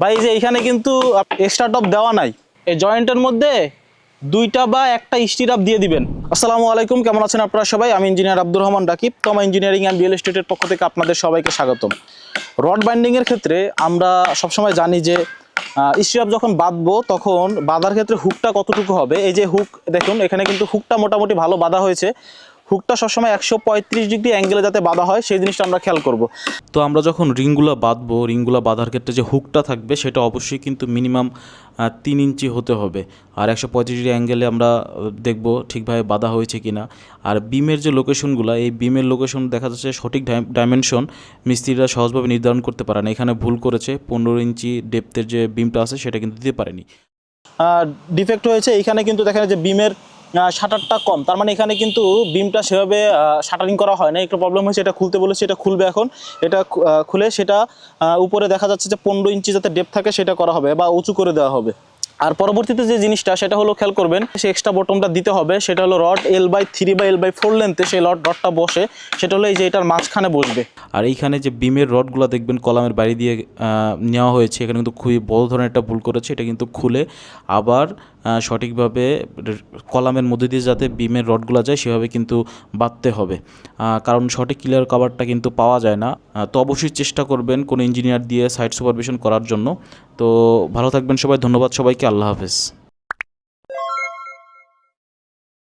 ভাই যে এখানে কিন্তু এক্সট্রা টপ দেওয়া নাই। এই জয়েন্টের মধ্যে দুইটা বা একটা স্টিরাপ দিয়ে দিবেন। আসসালামু আলাইকুম, কেমন আছেন আপনারা সবাই? আমি ইঞ্জিনিয়ার আব্দুর রহমান রাকিব, তমা ইঞ্জিনিয়ারিং অ্যান্ড রিয়েল এস্টেটের পক্ষ থেকে আপনাদের সবাইকে স্বাগতম। রড বাইন্ডিংয়ের ক্ষেত্রে আমরা সবসময় জানি যে স্টিরাপ যখন বাঁধবো, তখন বাঁধার ক্ষেত্রে হুকটা কতটুকু হবে? এই যে হুক দেখুন, এখানে কিন্তু হুকটা মোটামুটি ভালো বাঁধা হয়েছে। হুকটা সবসময় একশো পঁয়ত্রিশ ডিগ্রি অ্যাঙ্গেলে যাতে বাঁধা হয় সেই জিনিসটা আমরা খেয়াল করব। তো আমরা যখন রিংগুলো বাঁধবো রিংগুলো বাঁধার ক্ষেত্রে যে হুকটা থাকবে সেটা অবশ্যই কিন্তু মিনিমাম তিন ইঞ্চি হতে হবে। আর একশো পঁয়ত্রিশ ডিগ্রি অ্যাঙ্গেলে আমরা দেখব ঠিকভাবে বাঁধা হয়েছে কি না আর বিমের যে লোকেশনগুলো এই বিমের লোকেশন দেখা যাচ্ছে সঠিক ডাইমেনশন মিস্ত্রিরা সহজভাবে নির্ধারণ করতে পারে না। এখানে ভুল করেছে পনেরো ইঞ্চি ডেপথের যে বিমটা আছে সেটা কিন্তু দিতে পারেনি। ডিফেক্ট হয়েছে এখানে কিন্তু দেখেন যে বিমের শাটারটা কম। তার মানে এখানে কিন্তু বিমটা সেভাবে শাটারিং করা হয় না। একটু প্রবলেম হয়েছে, এটা খুলতে বলেছে, এটা খুলবে এখন। এটা খুলে সেটা উপরে দেখা যাচ্ছে যে পনেরো ইঞ্চি যাতে ডেপ থাকে সেটা করা হবে বা উঁচু করে দেওয়া হবে। আর পরবর্তীতে যে জিনিসটা, সেটা হলো খেয়াল করবেন, সে এক্সট্রা বটমটা দিতে হবে। সেটা হলো রড এল বাই থ্রি বা এল বাই ফোর লেন্থে সেই রড রডটা বসে। সেটা হলো এই যে এটার মাঝখানে বসবে। আর এইখানে যে বিমের রডগুলো দেখবেন, কলামের বাইরে দিয়ে নেওয়া হয়েছে। এখানে কিন্তু খুবই বড় ধরনের একটা ভুল করেছে। এটা কিন্তু খুলে আবার সঠিকভাবে কলামের মধ্যে দিয়ে যাতে বিমের রডগুলো যায়, সেভাবে কিন্তু বাঁধতে হবে। কারণ সঠিক ক্লিয়ার কাভারটা কিন্তু পাওয়া যায় না। তো অবশ্যই চেষ্টা করবেন কোনো ইঞ্জিনিয়ার দিয়ে সাইট সুপারভিশন করার জন্য। তো ভালো থাকবেন সবাই, ধন্যবাদ সবাইকে, আল্লাহ হাফেজ।